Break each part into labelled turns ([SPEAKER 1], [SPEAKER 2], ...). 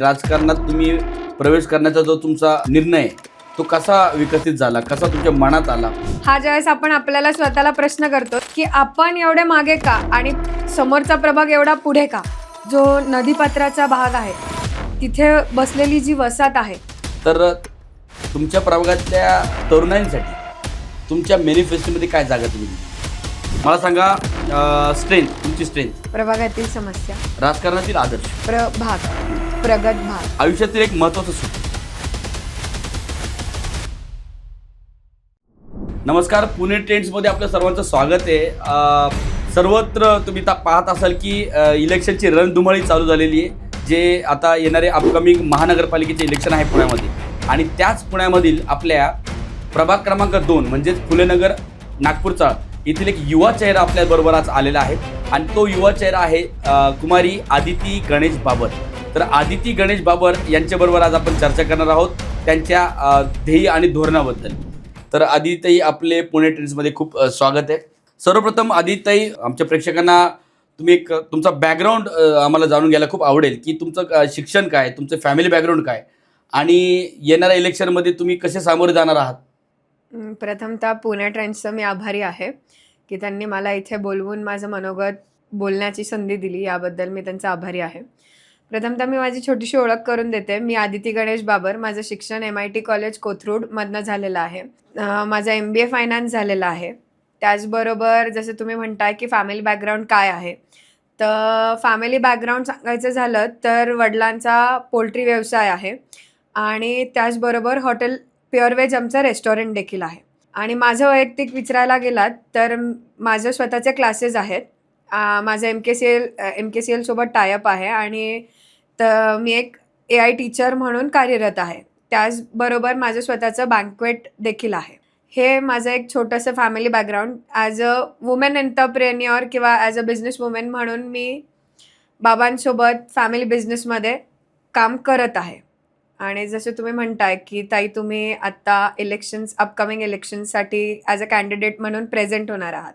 [SPEAKER 1] राजकारणात तुम्ही प्रवेश करण्याचा जो तुमचा निर्णय तो कसा विकसित झाला? कसा तुमच्या मनात आला?
[SPEAKER 2] हा ज्यावेळेस आपण आपल्याला स्वतःला प्रश्न करतो की आपण एवढे मागे का आणि समोरचा प्रभाग एवढा पुढे का? जो नदीपात्राचा भाग आहे तिथे बसलेली जी वसाहत आहे.
[SPEAKER 1] तर तुमच्या प्रभागातल्या तरुणांसाठी तुमच्या मॅनिफेस्टोमध्ये काय जागा तुम्ही दिली? मला सांगा स्ट्रेंथ तुमची स्ट्रेंथ
[SPEAKER 2] प्रभागातील समस्या.
[SPEAKER 1] राजकारणातील आदर्श.
[SPEAKER 2] प्रभाग. प्रगत भाग.
[SPEAKER 1] आयुष्यातील एक महत्वाचं सूत्र. नमस्कार पुणे ट्रेंड्समध्ये आपलं सर्वांचं स्वागत आहे. सर्वत्र तुम्ही पाहत असाल की इलेक्शनची रणधुमाळी चालू झालेली आहे. जे आता येणारे अपकमिंग महानगरपालिकेचे इलेक्शन आहे पुण्यामध्ये. आणि त्याच पुण्यामधील आपल्या प्रभाग क्रमांक दोन म्हणजेच फुलेनगर नागपूरचा येथील एक युवा चेहरा आपल्याबरोबर आज आलेला आहे. आणि तो युवा चेहरा आहे कुमारी आदिती गणेश बाबत तर आदिती गणेश बाबर यांच्याबरोबर आज आपण चर्चा करणार आहोत त्यांच्या ध्येय आणि धोरणाबद्दल. तर आदिताई आपले पुणे ट्रेंड्समध्ये खूप स्वागत आहे. सर्वप्रथम आदिताई आमच्या प्रेक्षकांना तुम्ही एक तुमचा बॅकग्राऊंड आम्हाला जाणून घ्यायला खूप आवडेल की तुमचं शिक्षण काय तुमचं फॅमिली बॅकग्राऊंड काय आणि येणाऱ्या इलेक्शनमध्ये तुम्ही कसे सामोरे जाणार आहात?
[SPEAKER 2] प्रथमतः पुणे ट्रेंड्सचं मी आभारी आहे की त्यांनी मला इथे बोलवून माझं मनोगत बोलण्याची संधी दिली याबद्दल मी त्यांचा आभारी आहे. प्रथमतः मी माझी छोटीशी ओळख करून देते. मी आदिती गणेश बाबर. माझं शिक्षण एम आय टी कॉलेज कोथरूडमधनं झालेलं आहे. माझा माझं एम बी ए फायनान्स झालेलं आहे. त्याचबरोबर जसं तुम्ही म्हणताय की फॅमिली बॅकग्राऊंड काय आहे? तर फॅमिली बॅकग्राऊंड सांगायचं झालं तर वडिलांचा पोल्ट्री व्यवसाय आहे. आणि त्याचबरोबर हॉटेल प्युअर व्हेज आमचं रेस्टॉरंट देखील आहे. आणि माझं वैयक्तिक विचारायला गेलात तर माझं स्वतःचे क्लासेस आहेत. माझं M K C L M K C एलसोबत tie up आहे आणि तर मी एक ए आय टीचर म्हणून कार्यरत आहे. त्याचबरोबर माझं स्वतःचं बँकवेट देखील आहे. हे माझं एक छोटंसं family background as a woman entrepreneur किंवा ॲज अ बिझनेस वुमेन म्हणून मी बाबांसोबत फॅमिली बिझनेसमध्ये काम करत आहे. आणि जसं तुम्ही म्हणताय की ताई तुम्ही आत्ता इलेक्शन्स अपकमिंग इलेक्शन्ससाठी ॲज अ कॅन्डिडेट म्हणून प्रेझेंट होणार आहात.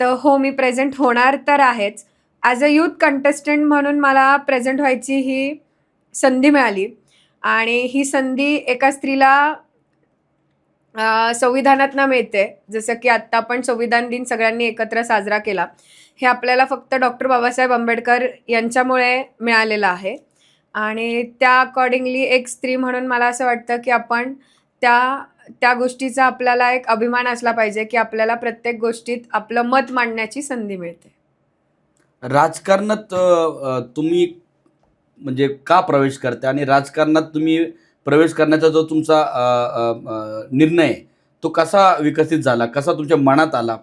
[SPEAKER 2] तर हो मी प्रेझेंट होणार तर आहेच. ॲज अ यूथ कंटेस्टंट म्हणून मला प्रेझेंट व्हायची ही संधी मिळाली. आणि ही संधी एका स्त्रीला संविधानातनं मिळते. जसं की आत्ता आपण संविधान दिन सगळ्यांनी एकत्र साजरा केला. हे आपल्याला फक्त डॉक्टर बाबासाहेब आंबेडकर यांच्यामुळे मिळालेलं आहे. आणि त्या अकॉर्डिंगली एक स्त्री म्हणून मला असं वाटतं की आपण त्या त्या गोष्टीचा आपल्याला एक अभिमान असला पाहिजे की आपल्याला प्रत्येक गोष्टीत आपलं मत मांडण्याची संधी मिळते.
[SPEAKER 1] राजकारणात अ, तुम्ही म्हणजे का प्रवेश करते आणि राजकारणात तुम्ही प्रवेश करण्याचा जो तुमचा अ, अ, अ, निर्णय आहे, तो कसा विकसित झाला? कसा तुमच्या मनात आला?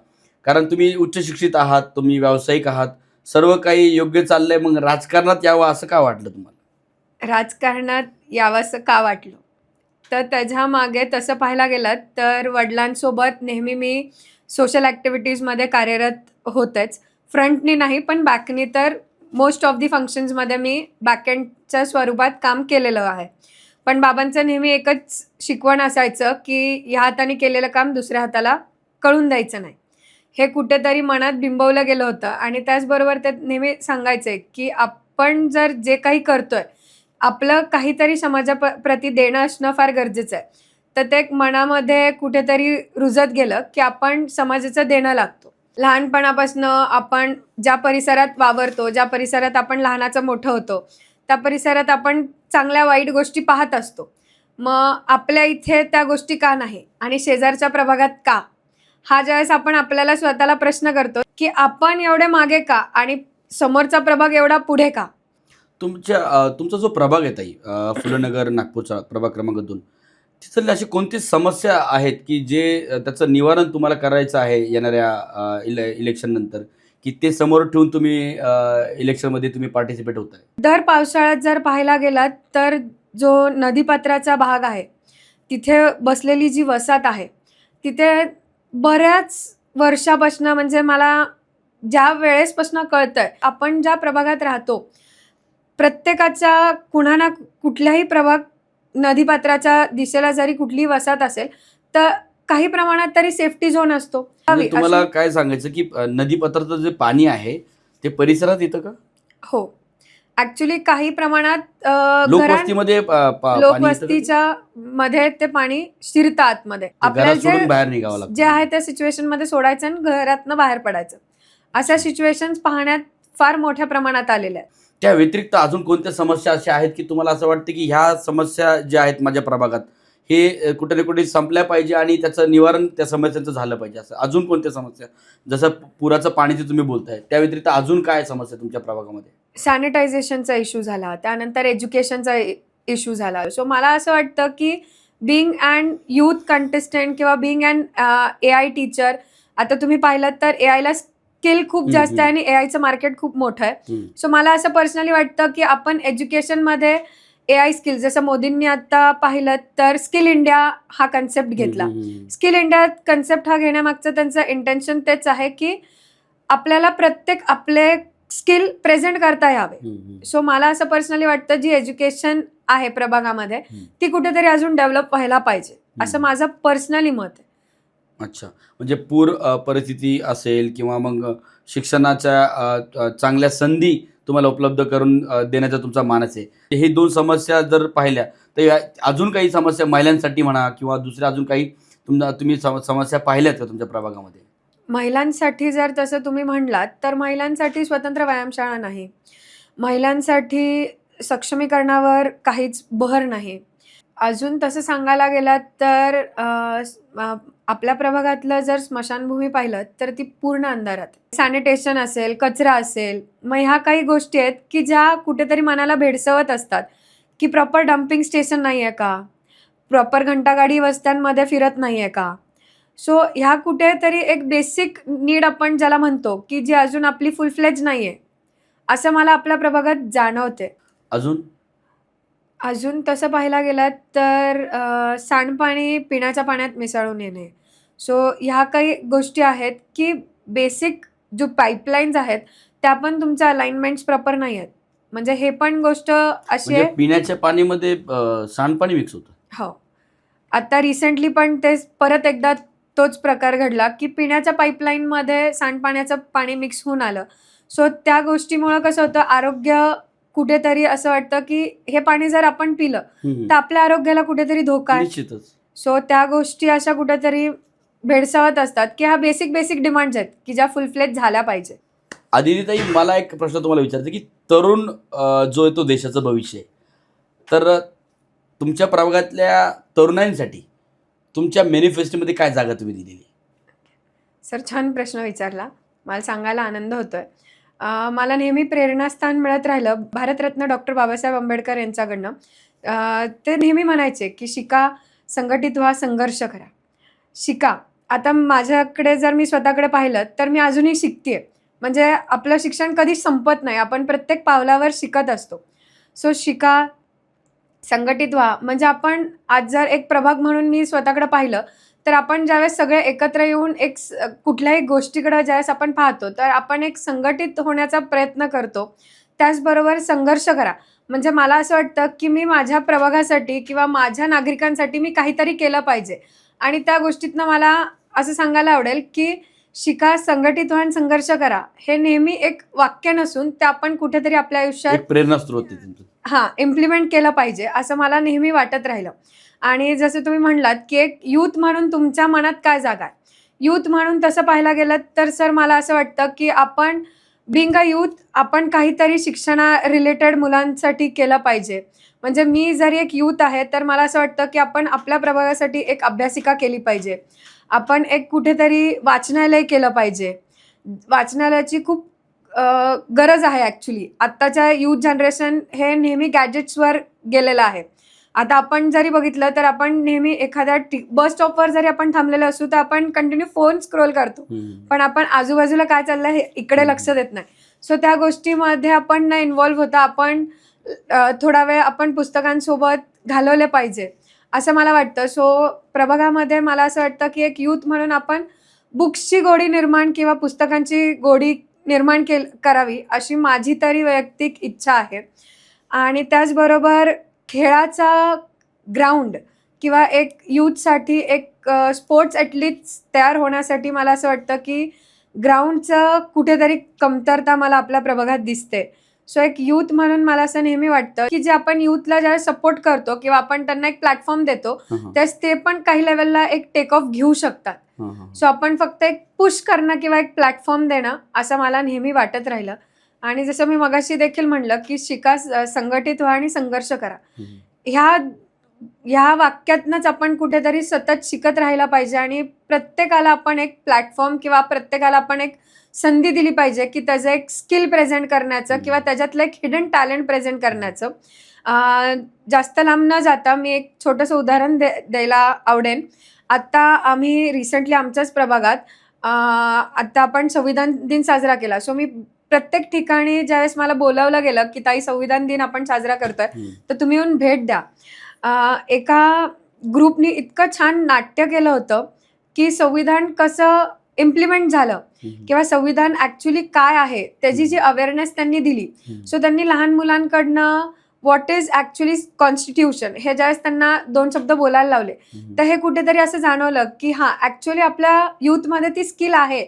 [SPEAKER 1] कारण तुम्ही उच्च शिक्षित आहात तुम्ही व्यावसायिक आहात सर्व काही योग्य चाललंय मग राजकारणात यावं असं का वाटलं तुम्हाला?
[SPEAKER 2] राजकारणात यावंसं का वाटलं? तर त्याच्यामागे तसं पाहायला गेलं तर वडिलांसोबत नेहमी मी सोशल ॲक्टिव्हिटीजमध्ये कार्यरत होतेच. फ्रंटनी नाही पण बॅकनी तर मोस्ट ऑफ दी फंक्शन्समध्ये मी बॅकएंडच्या स्वरूपात काम केलेलं आहे. पण बाबांचं नेहमी एकच शिकवण असायचं की ह्या हाताने केलेलं काम दुसऱ्या हाताला कळून द्यायचं नाही. हे कुठेतरी मनात बिंबवलं गेलं होतं आणि त्याचबरोबर ते नेहमी सांगायचे की आपण जर जे काही करतोय आपलं काहीतरी समाजा प्रती देणं असणं फार गरजेचं आहे. तर ते मनामध्ये कुठेतरी रुजत गेलं की आपण समाजाचं देणं लागतो. लहानपणापासनं आपण ज्या परिसरात वावरतो ज्या परिसरात आपण लहानाचं मोठं होतो त्या परिसरात आपण चांगल्या वाईट गोष्टी पाहत असतो. मग आपल्या इथे त्या गोष्टी का नाही? आणि शेजारच्या प्रभागात का? हा ज्यावेळेस आपण आपल्याला स्वतःला प्रश्न करतो की आपण एवढे मागे का? आणि समोरचा प्रभाग एवढा पुढे का?
[SPEAKER 1] तुमच्या तुमचा जो प्रभाग आहे ताई फुलनगर नागपूरचा प्रभाग क्रमांक दोन तिथले अशी कोणती समस्या आहेत की जे त्याचं निवारण तुम्हाला करायचं आहे येणाऱ्या इले इलेक्शन नंतर की ते समोर ठेवून तुम्ही इलेक्शनमध्ये तुम्ही पार्टिसिपेट होत आहे
[SPEAKER 2] दर पावसाळ्यात जर पाहायला गेलात तर जो नदीपात्राचा भाग आहे तिथे बसलेली जी वसाहत आहे तिथे बऱ्याच वर्षापासनं म्हणजे मला ज्या वेळेसपासनं आहे आपण ज्या प्रभागात राहतो प्रत्येकाच्या कुणा ना कुठल्याही प्रभाग नदीपात्राच्या दिशेला जरी कुठली वसाहत असेल तर काही प्रमाणात तरी सेफ्टी झोन असतो.
[SPEAKER 1] म्हणजे तुम्हाला
[SPEAKER 2] अशी-
[SPEAKER 1] काय सांगायचं की अ, नदीपात्राचं जे पाणी आहे ते परिसरात येतं का?
[SPEAKER 2] हो. ऍक्च्युली काही प्रमाणात अ, घरां-
[SPEAKER 1] लोकवस्तीमध्ये प- प- पाणी येतं का?
[SPEAKER 2] लोकवस्तीच्या मध्ये ते पाणी शिरतं आतमध्ये. आपल्याला
[SPEAKER 1] घरात सोडून
[SPEAKER 2] जे
[SPEAKER 1] बाहेर निघावं लागतं.
[SPEAKER 2] जे आहे त्या सिच्युएशनमध्ये सोडायचं आणि घरातनं बाहेर पडायचं. अशा सिच्युएशन पाहण्यात फार मोठ्या प्रमाणात आलेल्या आहेत.
[SPEAKER 1] त्या व्यतिरिक्त अजून कोणत्या समस्या अशा आहेत की तुम्हाला असं वाटतं की ह्या समस्या ज्या आहेत माझ्या प्रभागात हे कुठे ना कुठे संपल्या पाहिजे आणि त्याचं निवारण त्या समस्यांचं झालं पाहिजे? असं अजून कोणत्या समस्या? जसं पुराचं पाणी जे तुम्ही बोलताय त्या व्यतिरिक्त अजून काय समस्या तुमच्या प्रभागामध्ये?
[SPEAKER 2] सॅनिटायझेशनचा इश्यू झाला त्यानंतर एज्युकेशनचा इश्यू झाला. सो मला असं वाटतं की बिंग अँड युथ कंटेस्टंट किंवा being and A I teacher आता तुम्ही पाहिलं तर ए आयला स्किल खूप जास्त आहे. आणि ए आयचं मार्केट खूप मोठं आहे. सो मला असं पर्सनली वाटतं की आपण एज्युकेशनमध्ये ए आय स्किल जसं मोदींनी आता पाहिलं तर स्किल इंडिया हा कन्सेप्ट घेतला स्किल इंडिया कन्सेप्ट हा घेण्यामागचं त्यांचं इंटेन्शन तेच आहे की आपल्याला प्रत्येक आपले स्किल प्रेझेंट करता यावे. सो मला असं पर्सनली वाटतं जी एज्युकेशन आहे प्रभागामध्ये. ती कुठेतरी अजून डेव्हलप व्हायला पाहिजे असं. माझं पर्सनली मत आहे
[SPEAKER 1] अच्छा. म्हणजे पूर अ, परिस्थिती असेल किंवा मग शिक्षणाच्या अ, अ, चांगल्या संधी तुम्हाला उपलब्ध करून अ, देण्याचा तुमचा मानस आहे. हे दोन समस्या जर पाहिल्या तर या- अजून काही समस्या महिलांसाठी म्हणा किंवा दुसऱ्या अजून काही तुमचा तुम्ही सम- समस्या पाहिल्यात का तुमच्या प्रभागामध्ये?
[SPEAKER 2] महिलांसाठी जर तसं तुम्ही म्हणलात तर महिलांसाठी स्वतंत्र व्यायामशाळा नाही. महिलांसाठी सक्षमीकरणावर काहीच भर नाही. अजून तसं सांगायला गेलात तर स- आपल्या प्रभागातलं जर स्मशानभूमी पाहिलं तर ती पूर्ण अंधारात. सॅनिटेशन असेल कचरा असेल मग ह्या काही गोष्टी आहेत की ज्या कुठेतरी मनाला भेडसवत असतात. की प्रॉपर डम्पिंग स्टेशन नाही आहे का? प्रॉपर घंटागाडी वस्त्यांमध्ये फिरत नाही आहे का? सो ह्या कुठेतरी एक बेसिक नीड आपण ज्याला म्हणतो की जी अजून आपली फुलफ्लेज नाही आहे असं मला आपल्या प्रभागात जाणवते
[SPEAKER 1] अजून?
[SPEAKER 2] अजून तसं पाहायला गेलं तर सांडपाणी पिण्याच्या पाण्यात मिसळून येणे. सो ह्या काही गोष्टी आहेत की बेसिक जो पाईपलाईन्स आहेत त्या पण तुमच्या अलाइनमेंट्स प्रॉपर नाही आहेत. म्हणजे हे पण गोष्ट अशी
[SPEAKER 1] म्हणजे
[SPEAKER 2] आहे
[SPEAKER 1] पिण्याच्या पाणीमध्ये अ, सांडपाणी मिक्स होतं.
[SPEAKER 2] हो. आता रिसेंटली पण ते परत एकदा तोच प्रकार घडला की पिण्याच्या पाईपलाईनमध्ये सांडपाण्याचं पाणी मिक्स होऊन आलं. सो त्या गोष्टीमुळं कसं होतं आरोग्य कुठेतरी असं वाटतं की हे पाणी जर आपण पिलं. तर आपल्या आरोग्याला कुठेतरी धोका आहे.
[SPEAKER 1] निश्चितच.
[SPEAKER 2] सो त्या गोष्टी अशा कुठेतरी भेडसावत असतात की ह्या बेसिक बेसिक डिमांड्स आहेत की ज्या फुलफ्लेज झाल्या पाहिजे.
[SPEAKER 1] आदितीताई मला एक प्रश्न तुम्हाला आहे की तरुण अ, जो आहे तो देशाचं भविष्य आहे तर तुमच्या प्रभागातल्या तरुणांसाठी तुमच्या मॅनिफेस्टोमध्ये काय जागा तुम्ही दिलेली आहे?
[SPEAKER 2] सर छान प्रश्न विचारला. मला सांगायला आनंद होतोय. मला नेहमी प्रेरणास्थान मिळत राहिलं. भारतरत्न डॉक्टर बाबासाहेब आंबेडकर यांच्याकडनं. ते नेहमी म्हणायचे की शिका संघटित व्हा संघर्ष करा. शिका. आता माझ्याकडे जर मी स्वतःकडे पाहिलं तर मी अजूनही शिकते म्हणजे आपलं शिक्षण कधीच संपत नाही. आपण प्रत्येक पावलावर शिकत असतो. सो शिका संघटित व्हा. म्हणजे आपण आज जर एक प्रभाग म्हणून मी स्वतःकडे पाहिलं तर आपण ज्यावेळेस सगळे एकत्र येऊन एक कुठल्याही गोष्टीकडे ज्यावेळेस आपण पाहतो तर आपण एक संघटित होण्याचा प्रयत्न करतो. त्याचबरोबर संघर्ष करा. म्हणजे मला असं वाटतं की मी माझ्या प्रभागासाठी किंवा माझ्या नागरिकांसाठी मी काहीतरी केलं पाहिजे. आणि त्या गोष्टीतनं मला असं सांगायला आवडेल की शिका संघटित व्हा आणि संघर्ष करा. हे नेहमी एक वाक्य नसून ते आपण कुठेतरी आपल्या आयुष्यात
[SPEAKER 1] आहे तुमचं.
[SPEAKER 2] हां इम्प्लिमेंट केलं पाहिजे असं मला नेहमी वाटत राहिलं. आणि जसं तुम्ही म्हणलात की एक यूथ म्हणून तुमच्या मनात काय जागा आहे यूथ म्हणून तसं पाहायला गेलं तर सर मला असं वाटतं की आपण बिंग अ यूथ आपण काहीतरी शिक्षणा रिलेटेड मुलांसाठी केलं पाहिजे. म्हणजे मी जरी एक यूथ आहे तर मला असं वाटतं की आपण आपल्या प्रभागासाठी एक अभ्यासिका केली पाहिजे. आपण एक कुठेतरी वाचनालय केलं पाहिजे. वाचनालयाची खूप गरज आहे ॲक्च्युली आत्ताच्या यूथ जनरेशन हे नेहमी गॅजेट्सवर गेलेलं आहे. आता आपण जरी बघितलं तर आपण नेहमी एखाद्या बस स्टॉपवर जरी आपण थांबलेलो असू तर आपण कंटिन्यू फोन स्क्रोल करतो. पण आपण आजूबाजूला काय चाललंय हे इकडे लक्ष देत नाही. सो त्या गोष्टीमध्ये आपण न इन्व्हॉल्व्ह होता आपण थोडा वेळ आपण पुस्तकांसोबत घालवले पाहिजे असं मला वाटतं. सो प्रभागामध्ये मला असं वाटतं की एक यूथ म्हणून आपण बुक्सची गोडी निर्माण किंवा पुस्तकांची गोडी निर्माण केल करावी अशी माझी तरी वैयक्तिक इच्छा आहे. आणि त्याचबरोबर खेळाचा ग्राउंड किंवा एक यूथसाठी एक स्पोर्ट्स ॲथलीट्स तयार होण्यासाठी मला असं वाटतं की ग्राउंडचं कुठेतरी कमतरता मला आपल्या प्रभागात दिसते सो एक यूथ म्हणून मला असं नेहमी वाटतं की जे आपण यूथला ज्यावेळेस सपोर्ट करतो किंवा आपण त्यांना एक प्लॅटफॉर्म देतो. त्यास ते पण काही लेवलला एक टेक ऑफ घेऊ शकतात. सो आपण फक्त एक पुश करणं किंवा एक प्लॅटफॉर्म देणं असं मला नेहमी वाटत राहिलं आणि जसं मी मगाशी देखील म्हणलं की शिका स- संघटित व्हा आणि संघर्ष करा. ह्या ह्या वाक्यातनंच आपण कुठेतरी सतत शिकत राहायला पाहिजे आणि प्रत्येकाला आपण एक प्लॅटफॉर्म किंवा प्रत्येकाला आपण एक संधी दिली पाहिजे की त्याचं एक स्किल प्रेझेंट करण्याचं किंवा त्याच्यातलं एक हिडन टॅलेंट प्रेझेंट करण्याचं. जास्त लांब न जाता मी एक छोटंसं उदाहरण दे द्यायला आवडेन. आत्ता आम्ही रिसेंटली आमच्याच प्रभागात अं, आत्ता आपण संविधान दिन साजरा केला. सो मी प्रत्येक ठिकाणी ज्यावेळेस मला बोलावलं गेलं की ताई संविधान दिन आपण साजरा करतोय. तर तुम्ही येऊन भेट द्या एका ग्रुपनी इतकं छान नाट्य केलं होतं की संविधान कसं इम्प्लिमेंट झालं. किंवा संविधान ऍक्च्युली काय आहे त्याची जी अवेअरनेस त्यांनी दिली. सो त्यांनी लहान मुलांकडनं व्हॉट इज ऍक्च्युली कॉन्स्टिट्यूशन हे ज्यावेळेस त्यांना दोन शब्द बोलायला लावले. तर हे कुठेतरी असं जाणवलं की हां ॲक्च्युली आपल्या यूथमध्ये ती स्किल आहे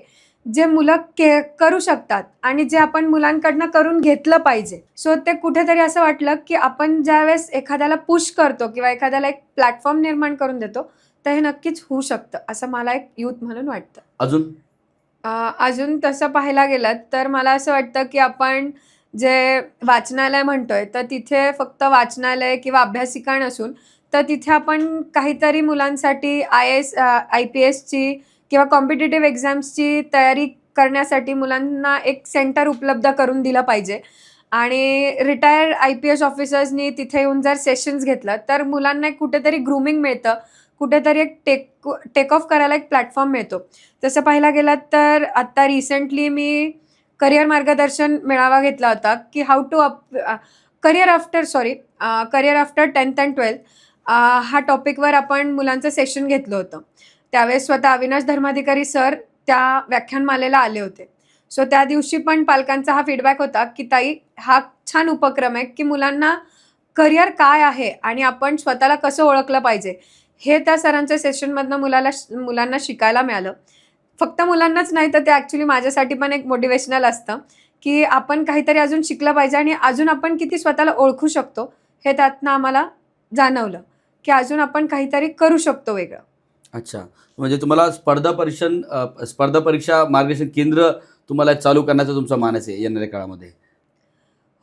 [SPEAKER 2] जे मुलं के करू शकतात आणि जे आपण मुलांकडनं करून घेतलं पाहिजे. सो ते कुठेतरी असं वाटलं की आपण ज्यावेळेस एखाद्याला पुश करतो किंवा एखाद्याला एक प्लॅटफॉर्म निर्माण करून देतो तर हे नक्कीच होऊ शकतं असं मला एक यूथ म्हणून वाटतं.
[SPEAKER 1] अजून?
[SPEAKER 2] अजून तसं पाहायला गेलं तर मला असं वाटतं की आपण जे वाचनालय म्हणतोय तर तिथे फक्त वाचनालय किंवा अभ्यासिका नसून तर तिथे आपण काहीतरी मुलांसाठी आय एस आय पी एसची किंवा कॉम्पिटेटिव्ह एक्झाम्सची तयारी करण्यासाठी मुलांना एक सेंटर उपलब्ध करून दिलं पाहिजे. आणि रिटायर्ड आय पी एस ऑफिसर्सनी तिथे येऊन जर सेशन्स घेतलं तर मुलांना एक कुठेतरी ग्रूमिंग मिळतं. कुठेतरी एक टेक टेक ऑफ करायला एक प्लॅटफॉर्म मिळतो. तसं पाहायला गेलं तर आत्ता रिसेंटली मी करिअर मार्गदर्शन मेळावा घेतला होता की how to up career after sorry career after tenth and twelfth हा टॉपिकवर आपण मुलांचं सेशन घेतलं होतं. त्यावेळेस स्वतः अविनाश धर्माधिकारी सर त्या व्याख्यानमालेला आले होते. सो त्या दिवशी पण पालकांचा हा फीडबॅक होता की ताई हा छान उपक्रम आहे की मुलांना करिअर काय आहे आणि आपण स्वतःला कसं ओळखलं पाहिजे? हे त्या सरांच्या सेशनमधनं मुलाला मुलांना शिकायला मिळालं. फक्त मुलांनाच नाही तर ते ॲक्च्युली माझ्यासाठी पण एक मोटिवेशनल असतं की आपण काहीतरी अजून शिकलं पाहिजे आणि अजून आपण किती स्वतःला ओळखू शकतो हे त्यातनं आम्हाला जाणवलं की अजून आपण काहीतरी करू शकतो वेगळं.
[SPEAKER 1] अच्छा. म्हणजे तुम्हाला स्पर्धा परीक्षण स्पर्धा परीक्षा मार्गदर्शन केंद्र तुम्हाला चालू करण्याचा तुमचा मानस आहे येणाऱ्या काळामध्ये?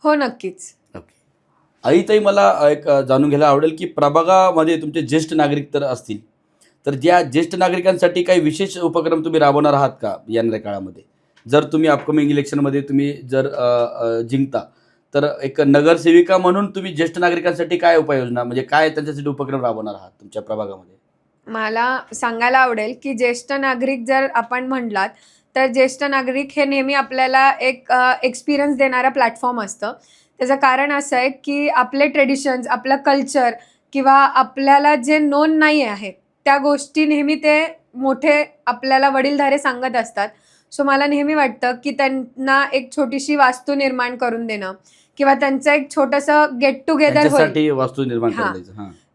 [SPEAKER 2] हो नक्कीच.
[SPEAKER 1] ओके. आईताई मला एक जाणून घ्यायला आवडेल की प्रभागामध्ये तुमचे ज्येष्ठ नागरिक तर असतील. तर ज्या ज्येष्ठ नागरिकांसाठी काही विशेष उपक्रम तुम्ही राबवणार आहात का येणाऱ्या काळामध्ये? जर तुम्ही अपकमिंग इलेक्शनमध्ये तुम्ही जर जिंकता तर एक नगरसेविका म्हणून तुम्ही ज्येष्ठ नागरिकांसाठी काय उपाययोजना म्हणजे काय त्यांच्यासाठी उपक्रम राबवणार आहात तुमच्या प्रभागामध्ये?
[SPEAKER 2] मला सांगायला आवडेल की ज्येष्ठ नागरिक जर आपण म्हणलात तर ज्येष्ठ नागरिक हे नेहमी आपल्याला एक एक्सपिरियन्स देणारं प्लॅटफॉर्म असतं. त्याचं कारण असं आहे की आपले ट्रेडिशन्स आपलं कल्चर किंवा आपल्याला जे नोन नाही आहे त्या गोष्टी नेहमी ते मोठे आपल्याला वडीलधारे सांगत असतात. सो मला नेहमी वाटतं की त्यांना एक छोटीशी वास्तू निर्माण करून देणं किंवा त्यांचं एक छोटंसं गेट टुगेदर होईल.
[SPEAKER 1] वास्तू निर्माण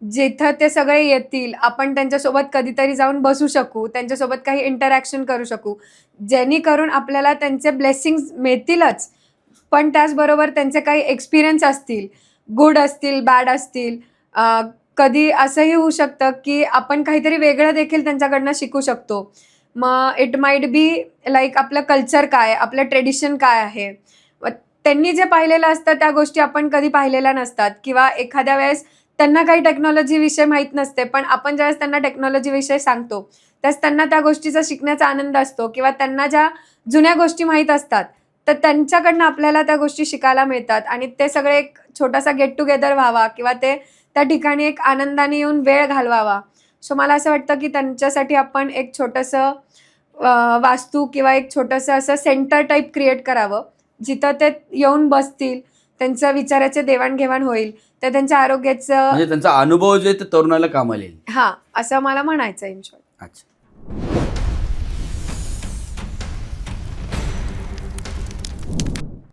[SPEAKER 2] जिथं ते सगळे येतील आपण त्यांच्यासोबत कधीतरी जाऊन बसू शकू त्यांच्यासोबत काही इंटरॅक्शन करू शकू. जेणेकरून आपल्याला त्यांचे ब्लेसिंग्स मिळतीलच पण त्याचबरोबर त्यांचे काही एक्सपिरियन्स असतील गुड असतील बॅड असतील कधी असंही होऊ शकतं की आपण काहीतरी वेगळं देखील त्यांच्याकडनं शिकू शकतो. मग इट माइट बी लाईक आपलं कल्चर काय आपलं ट्रेडिशन काय आहे. त्यांनी जे पाहिलेलं असतं त्या गोष्टी आपण कधी पाहिलेल्या नसतात. किंवा एखाद्या वेळेस त्यांना काही टेक्नॉलॉजी विषय माहीत नसते पण आपण ज्यावेळेस त्यांना टेक्नॉलॉजी विषय सांगतो त्यास त्यांना त्या गोष्टीचा शिकण्याचा आनंद असतो किंवा त्यांना ज्या जुन्या गोष्टी माहीत असतात तर त्यांच्याकडनं आपल्याला त्या गोष्टी शिकायला मिळतात. आणि ते सगळे एक छोटासा गेट टुगेदर व्हावा किंवा ते त्या ठिकाणी एक आनंदाने येऊन वेळ घालवावा. सो मला असं वाटतं की त्यांच्यासाठी आपण एक छोटंसं वास्तू किंवा एक छोटंसं असं सेंटर टाईप क्रिएट करावं. जिथं ते येऊन बसतील त्यांचं विचाराचे देवाणघेवाण होईल. तर त्यांच्या आरोग्याचं
[SPEAKER 1] म्हणजे त्यांचा अनुभव जे आहे ते तरुणाला कामाला येईल.
[SPEAKER 2] हां असं मला म्हणायचं इन शॉर्ट
[SPEAKER 1] अच्छा.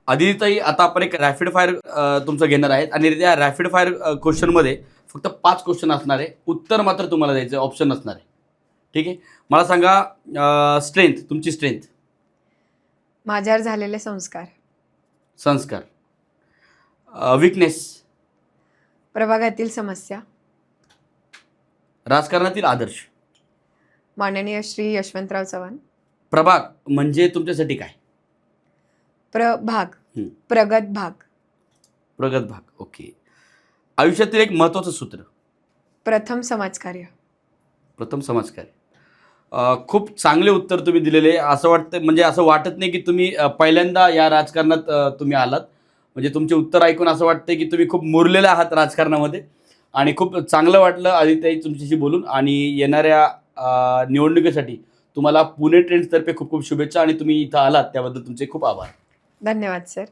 [SPEAKER 1] आदिताई आता आपण एक रॅपिड फायर तुमचं घेणार आहेत. आणि त्या रॅपिड फायर क्वेश्चनमध्ये फक्त पाच क्वेश्चन असणार आहे. उत्तर मात्र तुम्हाला द्यायचं ऑप्शन नसणार आहे. ठीक आहे? मला सांगा स्ट्रेंथ तुमची स्ट्रेंथ
[SPEAKER 2] माझ्यावर झालेले संस्कार.
[SPEAKER 1] संस्कार. विकनेस
[SPEAKER 2] प्रभागातील समस्या.
[SPEAKER 1] राजकारणातील आदर्श.
[SPEAKER 2] माननीय श्री यशवंतराव चव्हाण.
[SPEAKER 1] प्रभाग म्हणजे तुमच्यासाठी काय?
[SPEAKER 2] प्रभाग.
[SPEAKER 1] हं.
[SPEAKER 2] प्रगत भाग.
[SPEAKER 1] प्रगत भाग. ओके. आयुष्यातील एक महत्त्वाचं सूत्र.
[SPEAKER 2] प्रथम समाजकार्य.
[SPEAKER 1] प्रथम समाजकार्य. अ, खूप चांगले उत्तर तुम्ही दिलेले. आहे. असं वाटतं म्हणजे असं वाटत नाही की तुम्ही अ, पहिल्यांदा या राजकारणात अ, तुम्ही आलात. म्हणजे तुमचे उत्तर ऐकून असं वाटतं की तुम्ही खूप मुरलेले आहात राजकारणामध्ये. आणि खूप चांगलं वाटलं आदित्य तुमच्याशी बोलून. आणि येणाऱ्या निवडणुकीसाठी तुम्हाला पुणे ट्रेंड्सतर्फे खूप खूप शुभेच्छा आणि तुम्ही इथं आलात. त्याबद्दल तुमचे खूप आभार.
[SPEAKER 2] धन्यवाद सर.